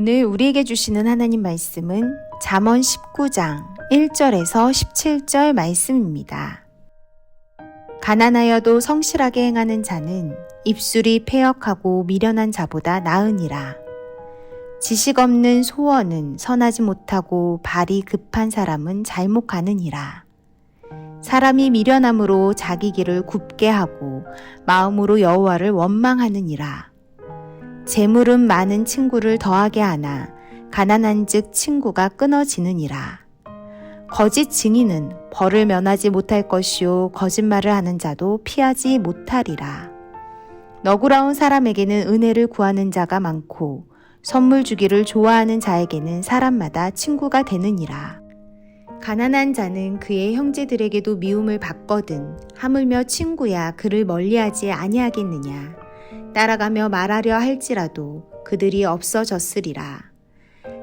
오늘 우리에게 주시는 하나님 말씀은 잠언 19장 1절에서 17절 말씀입니다. 가난하여도 성실하게 행하는 자는 입술이 패역하고 미련한 자보다 나으니라. 지식 없는 소원은 선하지 못하고 발이 급한 사람은 잘못 가느니라. 사람이 미련함으로 자기 길을 굽게 하고 마음으로 여호와를 원망하느니라. 재물은 많은 친구를 더하게 하나 가난한즉 친구가 끊어지느니라. 거짓 증인은 벌을 면하지 못할 것이요 거짓말을 하는 자도 피하지 못하리라. 너구라운 사람에게는 은혜를 구하는 자가 많고 선물 주기를 좋아하는 자에게는 사람마다 친구가 되느니라. 가난한 자는 그의 형제들에게도 미움을 받거든 하물며 친구야 그를 멀리하지 아니하겠느냐. 따라가며 말하려 할지라도 그들이 없어졌으리라.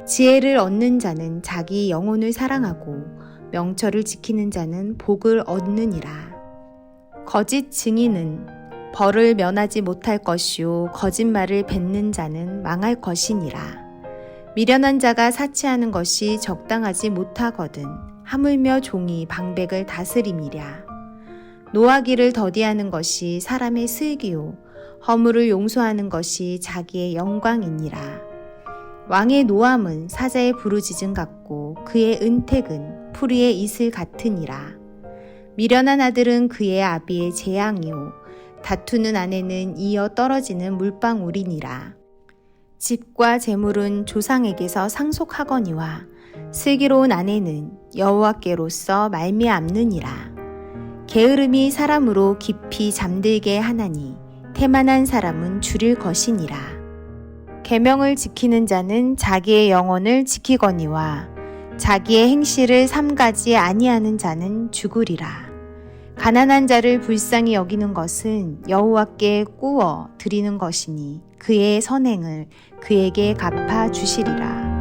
지혜를 얻는 자는 자기 영혼을 사랑하고 명철을 지키는 자는 복을 얻느니라. 거짓 증인은 벌을 면하지 못할 것이요 거짓말을 뱉는 자는 망할 것이니라. 미련한 자가 사치하는 것이 적당하지 못하거든 하물며 종이 방백을 다스림이랴. 노하기를 더디하는 것이 사람의 슬기요 허물을 용서하는 것이 자기의 영광이니라. 왕의 노함은 사자의 부르짖음 같고 그의 은택은 풀이의 이슬 같으니라. 미련한 아들은 그의 아비의 재앙이요 다투는 아내는 이어 떨어지는 물방울이니라. 집과 재물은 조상에게서 상속하거니와 슬기로운 아내는 여호와께로서 말미암느니라. 게으름이 사람으로 깊이 잠들게 하나니 태만한 사람은 줄일 것이니라. 계명을 지키는 자는 자기의 영혼을 지키거니와 자기의 행실을 삼가지 아니하는 자는 죽으리라. 가난한 자를 불쌍히 여기는 것은 여호와께 꾸어 드리는 것이니 그의 선행을 그에게 갚아 주시리라.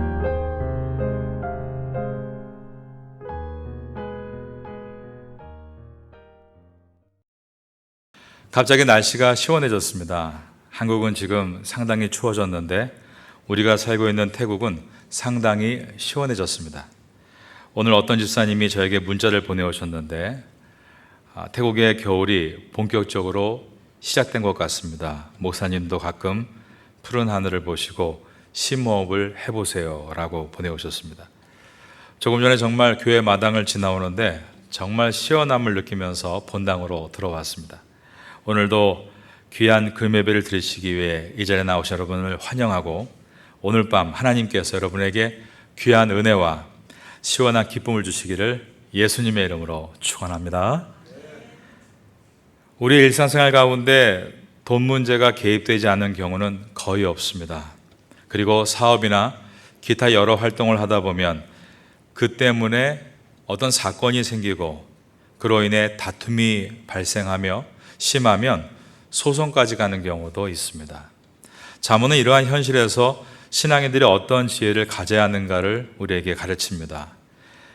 갑자기 날씨가 시원해졌습니다. 한국은 지금 상당히 추워졌는데 우리가 살고 있는 태국은 상당히 시원해졌습니다. 오늘 어떤 집사님이 저에게 문자를 보내오셨는데 아, 태국의 겨울이 본격적으로 시작된 것 같습니다. 목사님도 가끔 푸른 하늘을 보시고 심호흡을 해보세요 라고 보내오셨습니다. 조금 전에 정말 교회 마당을 지나오는데 정말 시원함을 느끼면서 본당으로 들어왔습니다. 오늘도 귀한 금예배를 드리시기 위해 이 자리에 나오신 여러분을 환영하고 오늘 밤 하나님께서 여러분에게 귀한 은혜와 시원한 기쁨을 주시기를 예수님의 이름으로 축원합니다. 우리 일상생활 가운데 돈 문제가 개입되지 않는 경우는 거의 없습니다. 그리고 사업이나 기타 여러 활동을 하다 보면 그 때문에 어떤 사건이 생기고 그로 인해 다툼이 발생하며 심하면 소송까지 가는 경우도 있습니다. 자문은 이러한 현실에서 신앙인들이 어떤 지혜를 가져야 하는가를 우리에게 가르칩니다.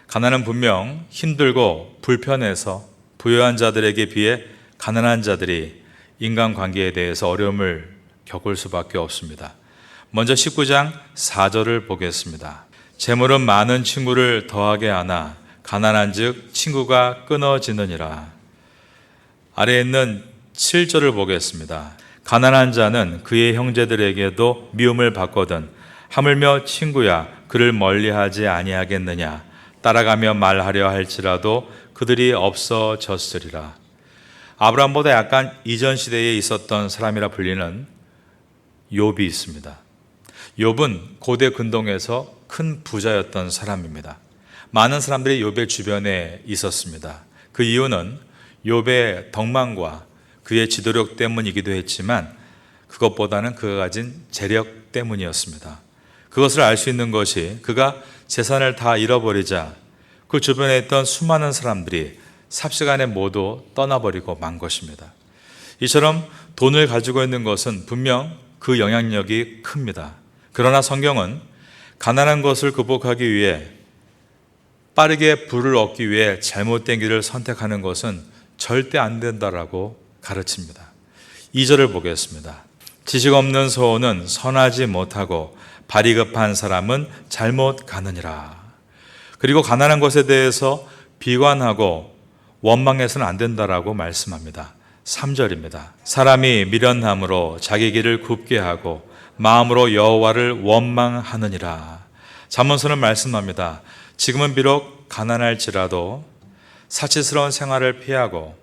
가난은 분명 힘들고 불편해서 부유한 자들에게 비해 가난한 자들이 인간관계에 대해서 어려움을 겪을 수밖에 없습니다. 먼저 19장 4절을 보겠습니다. 재물은 많은 친구를 더하게 하나 가난한 즉 친구가 끊어지느니라. 아래에 있는 7절을 보겠습니다. 가난한 자는 그의 형제들에게도 미움을 받거든 하물며 친구야 그를 멀리하지 아니하겠느냐 따라가며 말하려 할지라도 그들이 없어졌으리라. 아브라함보다 약간 이전 시대에 있었던 사람이라 불리는 욥이 있습니다. 욥은 고대 근동에서 큰 부자였던 사람입니다. 많은 사람들이 욥의 주변에 있었습니다. 그 이유는 욥의 덕망과 그의 지도력 때문이기도 했지만 그것보다는 그가 가진 재력 때문이었습니다. 그것을 알 수 있는 것이 그가 재산을 다 잃어버리자 그 주변에 있던 수많은 사람들이 삽시간에 모두 떠나버리고 만 것입니다. 이처럼 돈을 가지고 있는 것은 분명 그 영향력이 큽니다. 그러나 성경은 가난한 것을 극복하기 위해 빠르게 부를 얻기 위해 잘못된 길을 선택하는 것은 절대 안 된다라고 가르칩니다. 2절을 보겠습니다. 지식 없는 소원은 선하지 못하고 발이 급한 사람은 잘못 가느니라. 그리고 가난한 것에 대해서 비관하고 원망해서는 안 된다라고 말씀합니다. 3절입니다. 사람이 미련함으로 자기 길을 굽게 하고 마음으로 여호와를 원망하느니라. 잠언서는 말씀합니다. 지금은 비록 가난할지라도 사치스러운 생활을 피하고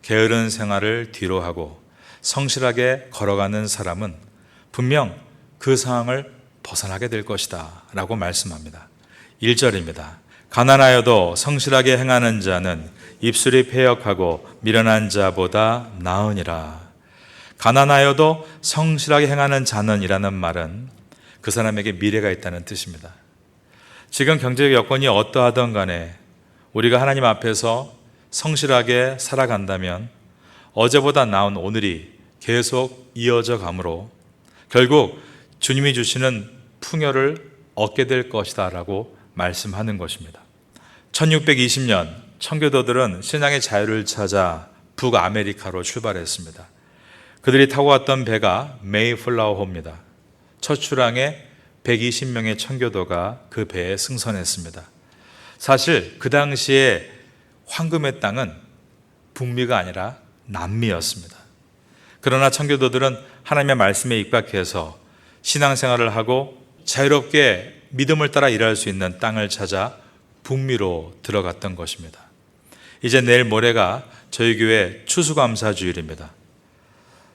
게으른 생활을 뒤로하고 성실하게 걸어가는 사람은 분명 그 상황을 벗어나게 될 것이다. 라고 말씀합니다. 1절입니다. 가난하여도 성실하게 행하는 자는 입술이 패역하고 미련한 자보다 나으니라. 가난하여도 성실하게 행하는 자는 이라는 말은 그 사람에게 미래가 있다는 뜻입니다. 지금 경제적 여건이 어떠하던 간에 우리가 하나님 앞에서 성실하게 살아간다면 어제보다 나은 오늘이 계속 이어져 가므로 결국 주님이 주시는 풍요를 얻게 될 것이다 라고 말씀하는 것입니다. 1620년 청교도들은 신앙의 자유를 찾아 북아메리카로 출발했습니다. 그들이 타고 왔던 배가 메이플라워호입니다. 첫 출항에 120명의 청교도가 그 배에 승선했습니다. 사실 그 당시에 황금의 땅은 북미가 아니라 남미였습니다. 그러나 청교도들은 하나님의 말씀에 입각해서 신앙생활을 하고 자유롭게 믿음을 따라 일할 수 있는 땅을 찾아 북미로 들어갔던 것입니다. 이제 내일 모레가 저희 교회 추수감사 주일입니다.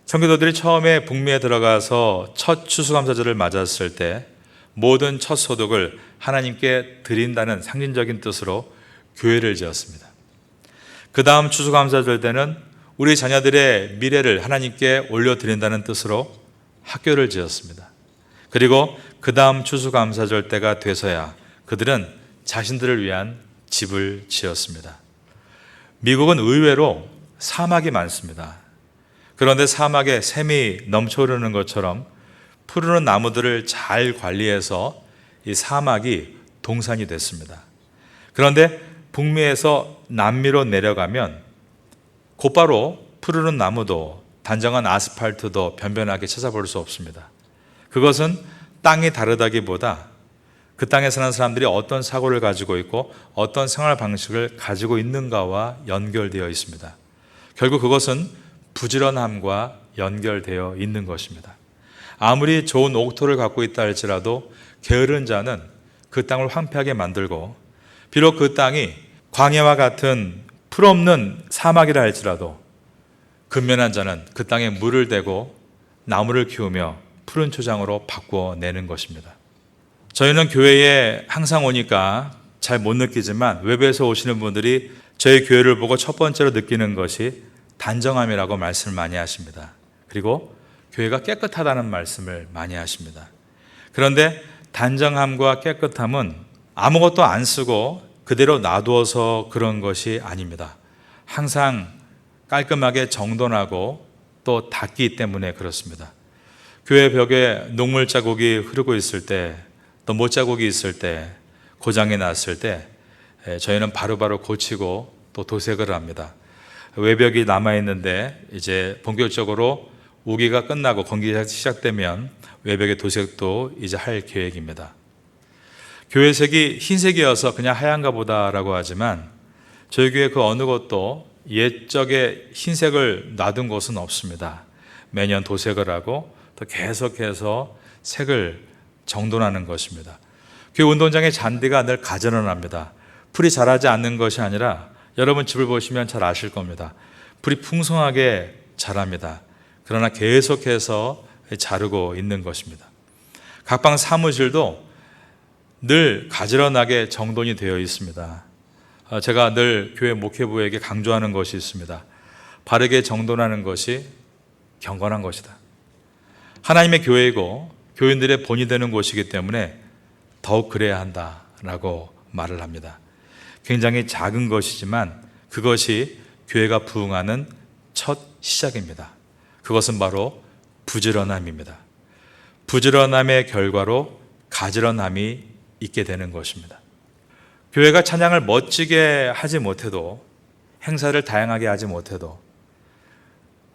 청교도들이 처음에 북미에 들어가서 첫 추수감사절을 맞았을 때 모든 첫 소득을 하나님께 드린다는 상징적인 뜻으로 교회를 지었습니다. 그 다음 추수감사절 때는 우리 자녀들의 미래를 하나님께 올려드린다는 뜻으로 학교를 지었습니다. 그리고 그 다음 추수감사절 때가 돼서야 그들은 자신들을 위한 집을 지었습니다. 미국은 의외로 사막이 많습니다. 그런데 사막에 샘이 넘쳐흐르는 것처럼 푸르른 나무들을 잘 관리해서 이 사막이 동산이 됐습니다. 그런데 북미에서 남미로 내려가면 곧바로 푸르른 나무도 단정한 아스팔트도 변변하게 찾아볼 수 없습니다. 그것은 땅이 다르다기보다 그 땅에 사는 사람들이 어떤 사고를 가지고 있고 어떤 생활 방식을 가지고 있는가와 연결되어 있습니다. 결국 그것은 부지런함과 연결되어 있는 것입니다. 아무리 좋은 옥토를 갖고 있다 할지라도 게으른 자는 그 땅을 황폐하게 만들고 비록 그 땅이 광야와 같은 풀없는 사막이라 할지라도 근면한 자는 그 땅에 물을 대고 나무를 키우며 푸른 초장으로 바꾸어내는 것입니다. 저희는 교회에 항상 오니까 잘 못 느끼지만 외부에서 오시는 분들이 저희 교회를 보고 첫 번째로 느끼는 것이 단정함이라고 말씀을 많이 하십니다. 그리고 교회가 깨끗하다는 말씀을 많이 하십니다. 그런데 단정함과 깨끗함은 아무것도 안 쓰고 그대로 놔두어서 그런 것이 아닙니다. 항상 깔끔하게 정돈하고 또 닦기 때문에 그렇습니다. 교회 벽에 녹물 자국이 흐르고 있을 때, 또 못 자국이 있을 때, 고장이 났을 때, 저희는 바로바로 고치고 또 도색을 합니다. 외벽이 남아있는데, 이제 본격적으로 우기가 끝나고 건기가 시작되면 외벽의 도색도 이제 할 계획입니다. 교회색이 흰색이어서 그냥 하얀가 보다라고 하지만 저희 교회 그 어느 곳도 옛적에 흰색을 놔둔 곳은 없습니다. 매년 도색을 하고 또 계속해서 색을 정돈하는 것입니다. 교회 운동장의 잔디가 늘 가지런합니다. 풀이 자라지 않는 것이 아니라 여러분 집을 보시면 잘 아실 겁니다. 풀이 풍성하게 자랍니다. 그러나 계속해서 자르고 있는 것입니다. 각방 사무실도 늘 가지런하게 정돈이 되어 있습니다. 어, 제가 늘 교회 목회부에게 강조하는 것이 있습니다. 바르게 정돈하는 것이 경건한 것이다. 하나님의 교회이고 교인들의 본이 되는 곳이기 때문에 더욱 그래야 한다라고 말을 합니다. 굉장히 작은 것이지만 그것이 교회가 부흥하는 첫 시작입니다. 그것은 바로 부지런함입니다. 부지런함의 결과로 가지런함이 있게 되는 것입니다. 교회가 찬양을 멋지게 하지 못해도 행사를 다양하게 하지 못해도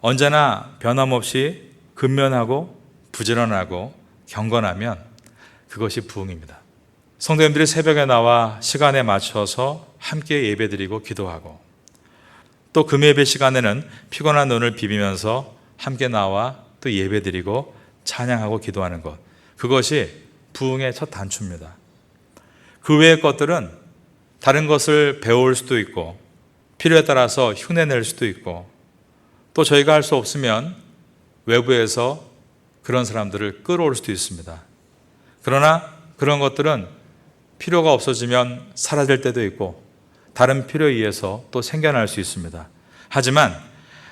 언제나 변함없이 근면하고 부지런하고 경건하면 그것이 부흥입니다. 성도님들이 새벽에 나와 시간에 맞춰서 함께 예배드리고 기도하고 또 금예배 시간에는 피곤한 눈을 비비면서 함께 나와 또 예배드리고 찬양하고 기도하는 것 그것이 부흥의 첫 단추입니다. 그 외의 것들은 다른 것을 배울 수도 있고 필요에 따라서 흉내낼 수도 있고 또 저희가 할 수 없으면 외부에서 그런 사람들을 끌어올 수도 있습니다. 그러나 그런 것들은 필요가 없어지면 사라질 때도 있고 다른 필요에 의해서 또 생겨날 수 있습니다. 하지만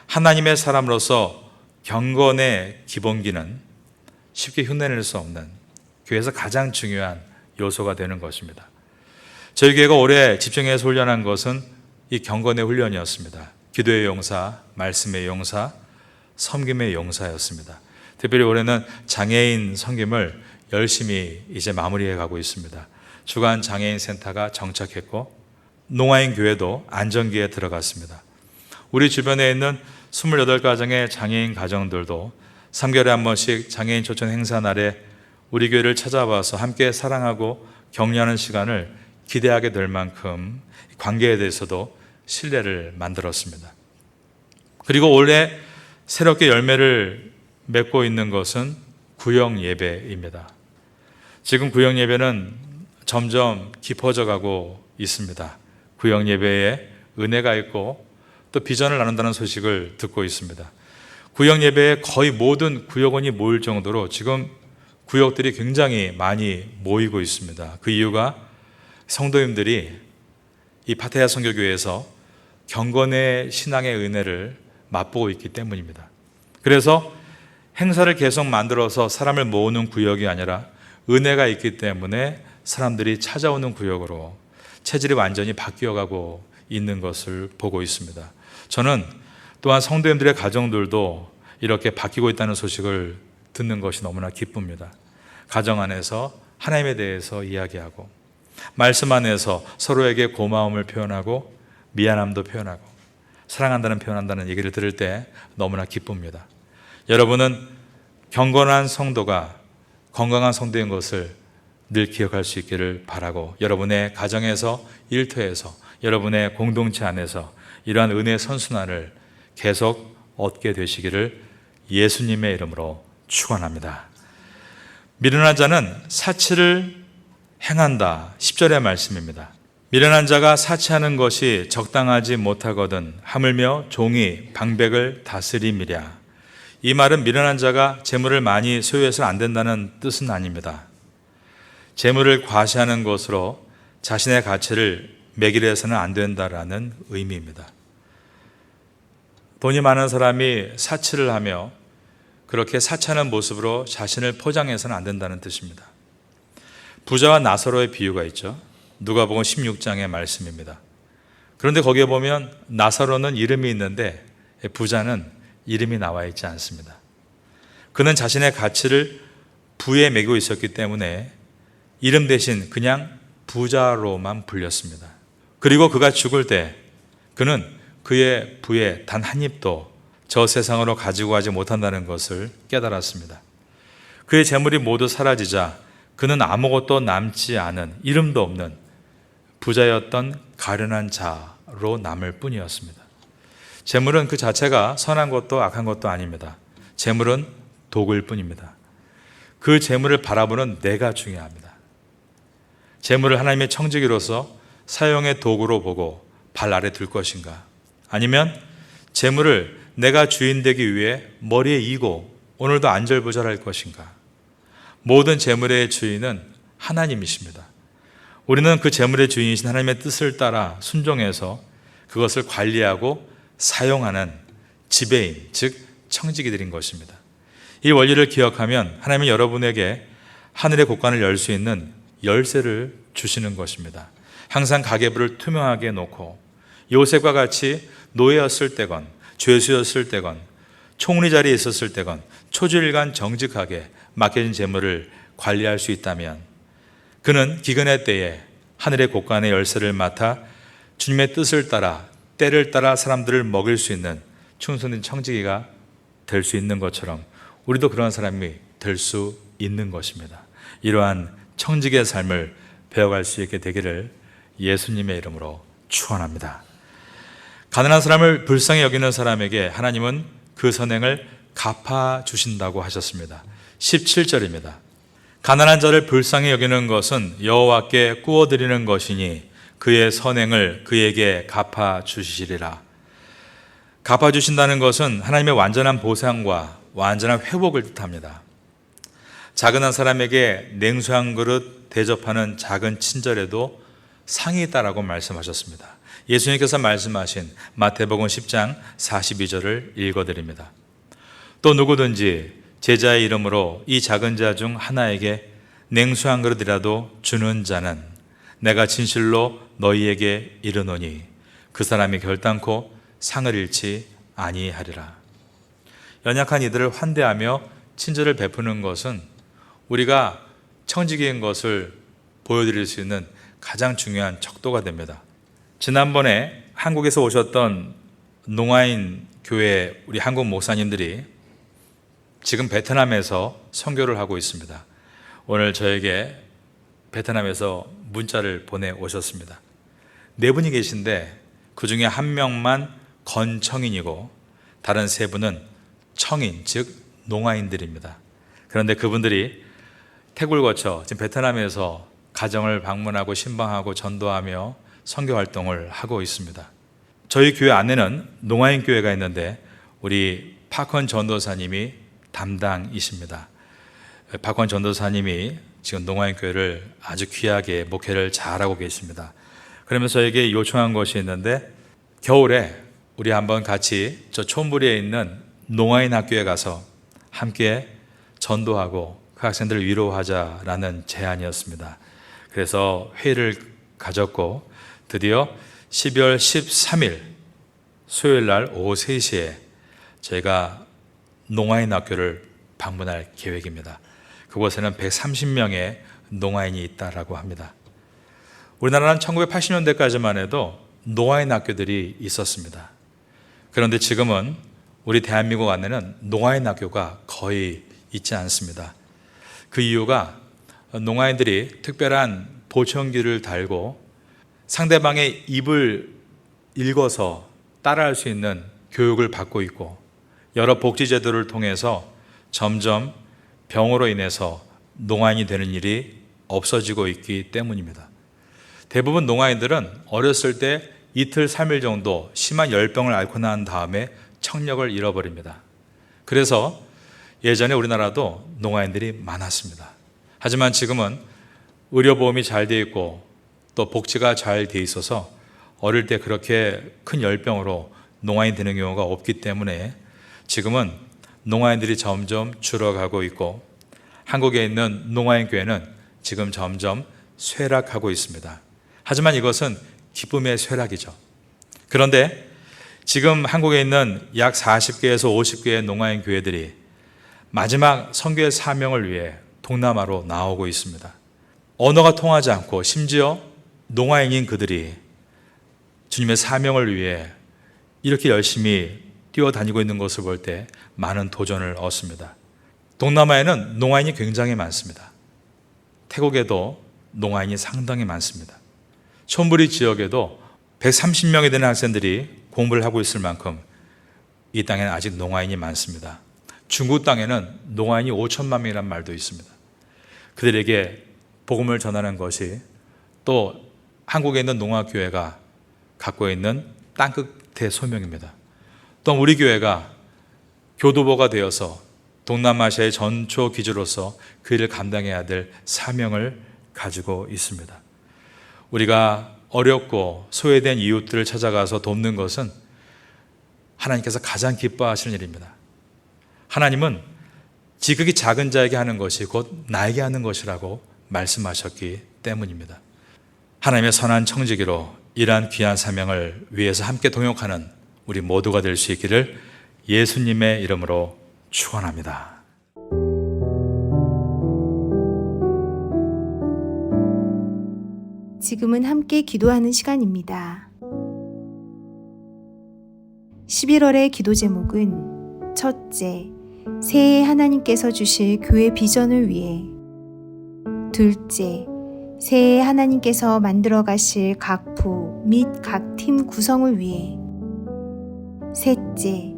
하나님의 사람으로서 경건의 기본기는 쉽게 흉내낼 수 없는 교회에서 가장 중요한 요소가 되는 것입니다. 저희 교회가 올해 집중해서 훈련한 것은 이 경건의 훈련이었습니다. 기도의 용사, 말씀의 용사, 섬김의 용사였습니다. 특별히 올해는 장애인 섬김을 열심히 이제 마무리해 가고 있습니다. 주간 장애인 센터가 정착했고 농아인 교회도 안정기에 들어갔습니다. 우리 주변에 있는 28가정의 장애인 가정들도 3개월에 한 번씩 장애인 초청 행사 날에 우리 교회를 찾아와서 함께 사랑하고 격려하는 시간을 기대하게 될 만큼 관계에 대해서도 신뢰를 만들었습니다. 그리고 올해 새롭게 열매를 맺고 있는 것은 구역 예배입니다. 지금 구역 예배는 점점 깊어져 가고 있습니다. 구역 예배에 은혜가 있고 또 비전을 나눈다는 소식을 듣고 있습니다. 구역 예배에 거의 모든 구역원이 모일 정도로 지금 구역들이 굉장히 많이 모이고 있습니다. 그 이유가 성도님들이 이 파테야 선교교회에서 경건의 신앙의 은혜를 맛보고 있기 때문입니다. 그래서 행사를 계속 만들어서 사람을 모으는 구역이 아니라 은혜가 있기 때문에 사람들이 찾아오는 구역으로 체질이 완전히 바뀌어가고 있는 것을 보고 있습니다. 저는 또한 성도님들의 가정들도 이렇게 바뀌고 있다는 소식을 듣는 것이 너무나 기쁩니다. 가정 안에서 하나님에 대해서 이야기하고 말씀 안에서 서로에게 고마움을 표현하고 미안함도 표현하고 사랑한다는 표현한다는 얘기를 들을 때 너무나 기쁩니다. 여러분은 경건한 성도가 건강한 성도인 것을 늘 기억할 수 있기를 바라고 여러분의 가정에서 일터에서 여러분의 공동체 안에서 이러한 은혜 선순환을 계속 얻게 되시기를 예수님의 이름으로 축원합니다. 미련한 자는 사치를 행한다. 10절의 말씀입니다. 미련한 자가 사치하는 것이 적당하지 못하거든 하물며 종이 방백을 다스림이랴. 이 말은 미련한 자가 재물을 많이 소유해서는 안 된다는 뜻은 아닙니다. 재물을 과시하는 것으로 자신의 가치를 매길해서는 안 된다라는 의미입니다. 돈이 많은 사람이 사치를 하며 그렇게 사치하는 모습으로 자신을 포장해서는 안 된다는 뜻입니다. 부자와 나사로의 비유가 있죠. 누가복음 16장의 말씀입니다. 그런데 거기에 보면 나사로는 이름이 있는데 부자는 이름이 나와 있지 않습니다. 그는 자신의 가치를 부에 매고 있었기 때문에 이름 대신 그냥 부자로만 불렸습니다. 그리고 그가 죽을 때 그는 그의 부에 단 한 입도 저 세상으로 가지고 가지 못한다는 것을 깨달았습니다. 그의 재물이 모두 사라지자 그는 아무것도 남지 않은 이름도 없는 부자였던 가련한 자로 남을 뿐이었습니다. 재물은 그 자체가 선한 것도 악한 것도 아닙니다. 재물은 도구일 뿐입니다. 그 재물을 바라보는 내가 중요합니다. 재물을 하나님의 청지기로서 사용의 도구로 보고 발 아래 둘 것인가? 아니면 재물을 내가 주인 되기 위해 머리에 이고 오늘도 안절부절할 것인가? 모든 재물의 주인은 하나님이십니다. 우리는 그 재물의 주인이신 하나님의 뜻을 따라 순종해서 그것을 관리하고 사용하는 지배인, 즉 청지기들인 것입니다. 이 원리를 기억하면 하나님은 여러분에게 하늘의 곳간을 열 수 있는 열쇠를 주시는 것입니다. 항상 가계부를 투명하게 놓고 요셉과 같이 노예였을 때건 죄수였을 때건 총리 자리에 있었을 때건 초주일간 정직하게 맡겨진 재물을 관리할 수 있다면 그는 기근의 때에 하늘의 곳간의 열쇠를 맡아 주님의 뜻을 따라 때를 따라 사람들을 먹일 수 있는 충성된 청지기가 될 수 있는 것처럼 우리도 그러한 사람이 될 수 있는 것입니다. 이러한 청직의 삶을 배워갈 수 있게 되기를 예수님의 이름으로 축원합니다. 가난한 사람을 불쌍히 여기는 사람에게 하나님은 그 선행을 갚아 주신다고 하셨습니다. 17절입니다. 가난한 자를 불쌍히 여기는 것은 여호와께 구워 드리는 것이니 그의 선행을 그에게 갚아 주시리라. 갚아 주신다는 것은 하나님의 완전한 보상과 완전한 회복을 뜻합니다. 작은 한 사람에게 냉수 한 그릇 대접하는 작은 친절에도 상이 있다라고 말씀하셨습니다. 예수님께서 말씀하신 마태복음 10장 42절을 읽어드립니다. 또 누구든지 제자의 이름으로 이 작은 자 중 하나에게 냉수 한 그릇이라도 주는 자는 내가 진실로 너희에게 이르노니 그 사람이 결단코 상을 잃지 아니하리라. 연약한 이들을 환대하며 친절을 베푸는 것은 우리가 청지기인 것을 보여드릴 수 있는 가장 중요한 척도가 됩니다. 지난번에 한국에서 오셨던 농아인 교회 우리 한국 목사님들이 지금 베트남에서 선교를 하고 있습니다. 오늘 저에게 베트남에서 문자를 보내 오셨습니다. 네 분이 계신데 그 중에 한 명만 건청인이고 다른 세 분은 청인, 즉 농아인들입니다. 그런데 그분들이 태국을 거쳐 지금 베트남에서 가정을 방문하고 신방하고 전도하며 선교 활동을 하고 있습니다. 저희 교회 안에는 농아인 교회가 있는데 우리 파콘 전도사님이 담당이십니다. 박원 전도사님이 지금 농아인 교회를 아주 귀하게 목회를 잘하고 계십니다. 그러면서 저에게 요청한 것이 있는데 겨울에 우리 한번 같이 저 촌부리에 있는 농아인 학교에 가서 함께 전도하고 그 학생들을 위로하자라는 제안이었습니다. 그래서 회의를 가졌고 드디어 12월 13일 수요일 날 오후 3시에 저희가 농아인 학교를 방문할 계획입니다. 그곳에는 130명의 농아인이 있다라고 합니다. 우리나라는 1980년대까지만 해도 농아인 학교들이 있었습니다. 그런데 지금은 우리 대한민국 안에는 농아인 학교가 거의 있지 않습니다. 그 이유가 농아인들이 특별한 보청기를 달고 상대방의 입을 읽어서 따라할 수 있는 교육을 받고 있고 여러 복지 제도를 통해서 점점 병으로 인해서 농아인이 되는 일이 없어지고 있기 때문입니다. 대부분 농아인들은 어렸을 때 이틀, 3일 정도 심한 열병을 앓고 난 다음에 청력을 잃어버립니다. 그래서 예전에 우리나라도 농아인들이 많았습니다. 하지만 지금은 의료보험이 잘돼 있고 또 복지가 잘 돼 있어서 어릴 때 그렇게 큰 열병으로 농아인 되는 경우가 없기 때문에 지금은 농아인들이 점점 줄어가고 있고 한국에 있는 농아인 교회는 지금 점점 쇠락하고 있습니다. 하지만 이것은 기쁨의 쇠락이죠. 그런데 지금 한국에 있는 약 40개에서 50개의 농아인 교회들이 마지막 선교의 사명을 위해 동남아로 나오고 있습니다. 언어가 통하지 않고 심지어 농아인인 그들이 주님의 사명을 위해 이렇게 열심히 뛰어다니고 있는 것을 볼 때 많은 도전을 얻습니다. 동남아에는 농아인이 굉장히 많습니다. 태국에도 농아인이 상당히 많습니다. 촌부리 지역에도 130명이 되는 학생들이 공부를 하고 있을 만큼 이 땅에는 아직 농아인이 많습니다. 중국 땅에는 농아인이 5천만 명이란 말도 있습니다. 그들에게 복음을 전하는 것이 또 한국에 있는 농아교회가 갖고 있는 땅끝의 소명입니다. 또 우리 교회가 교도보가 되어서 동남아시아의 전초 기주로서 그 일을 감당해야 될 사명을 가지고 있습니다. 우리가 어렵고 소외된 이웃들을 찾아가서 돕는 것은 하나님께서 가장 기뻐하시는 일입니다. 하나님은 지극히 작은 자에게 하는 것이 곧 나에게 하는 것이라고 말씀하셨기 때문입니다. 하나님의 선한 청지기로 이러한 귀한 사명을 위해서 함께 동역하는 우리 모두가 될 수 있기를 예수님의 이름으로 축원합니다. 지금은 함께 기도하는 시간입니다. 11월의 기도 제목은 첫째, 새해 하나님께서 주실 교회 비전을 위해 둘째, 새해 하나님께서 만들어 가실 각 부 및 각 팀 구성을 위해. 셋째,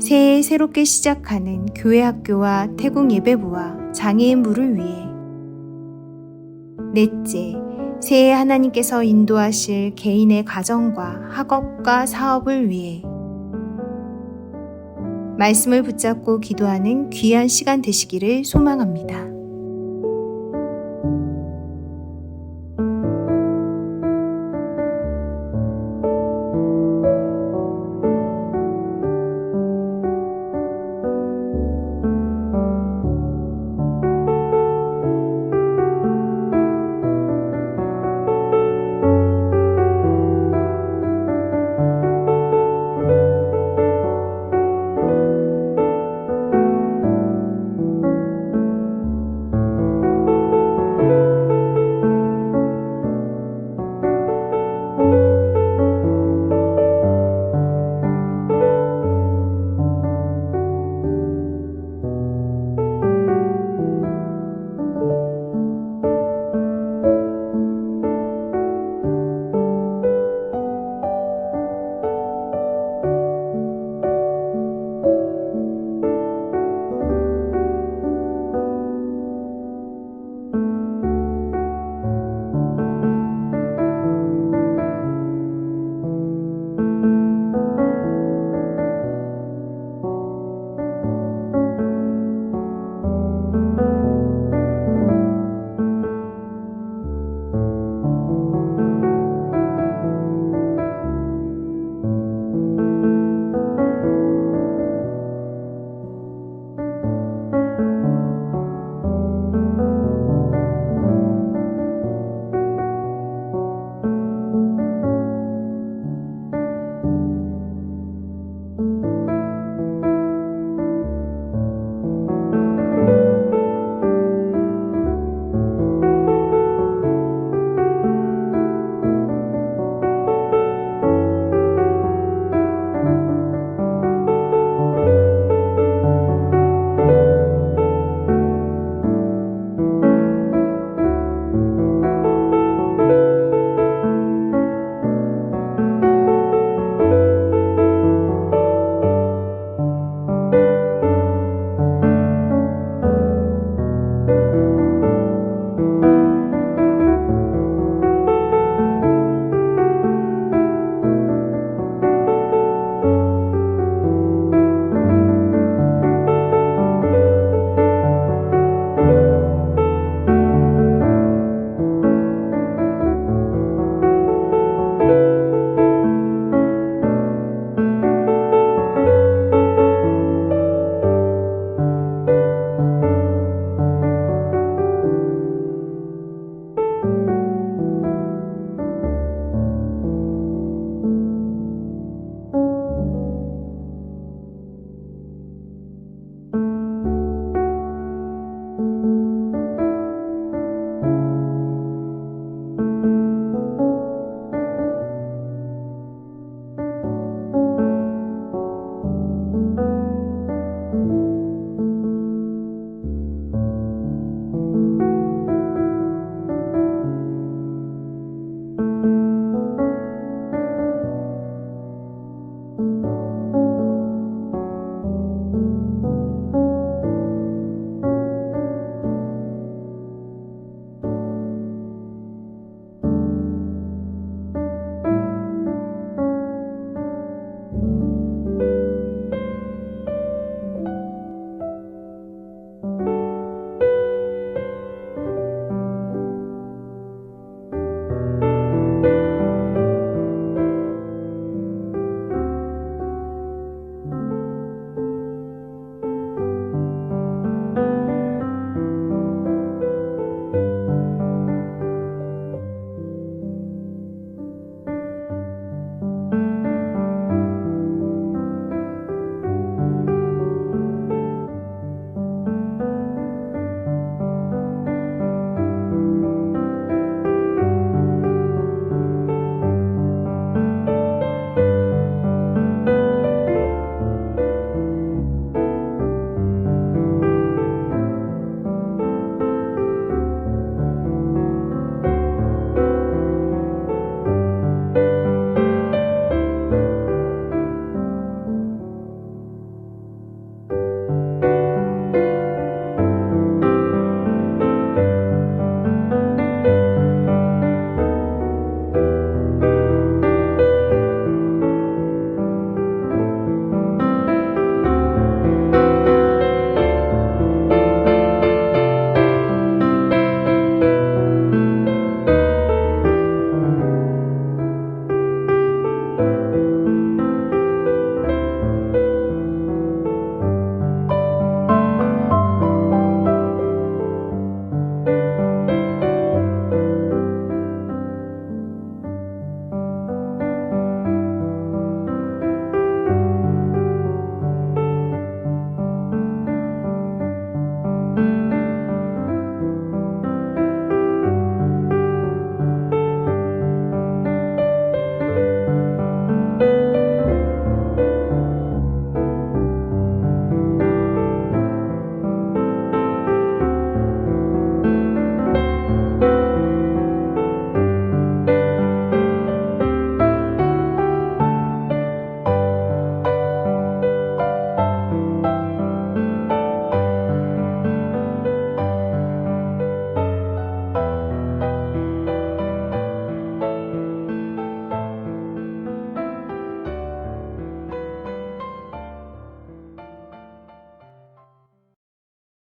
새해 새롭게 시작하는 교회 학교와 태국 예배부와 장애인부를 위해. 넷째, 새해 하나님께서 인도하실 개인의 가정과 학업과 사업을 위해. 말씀을 붙잡고 기도하는 귀한 시간 되시기를 소망합니다.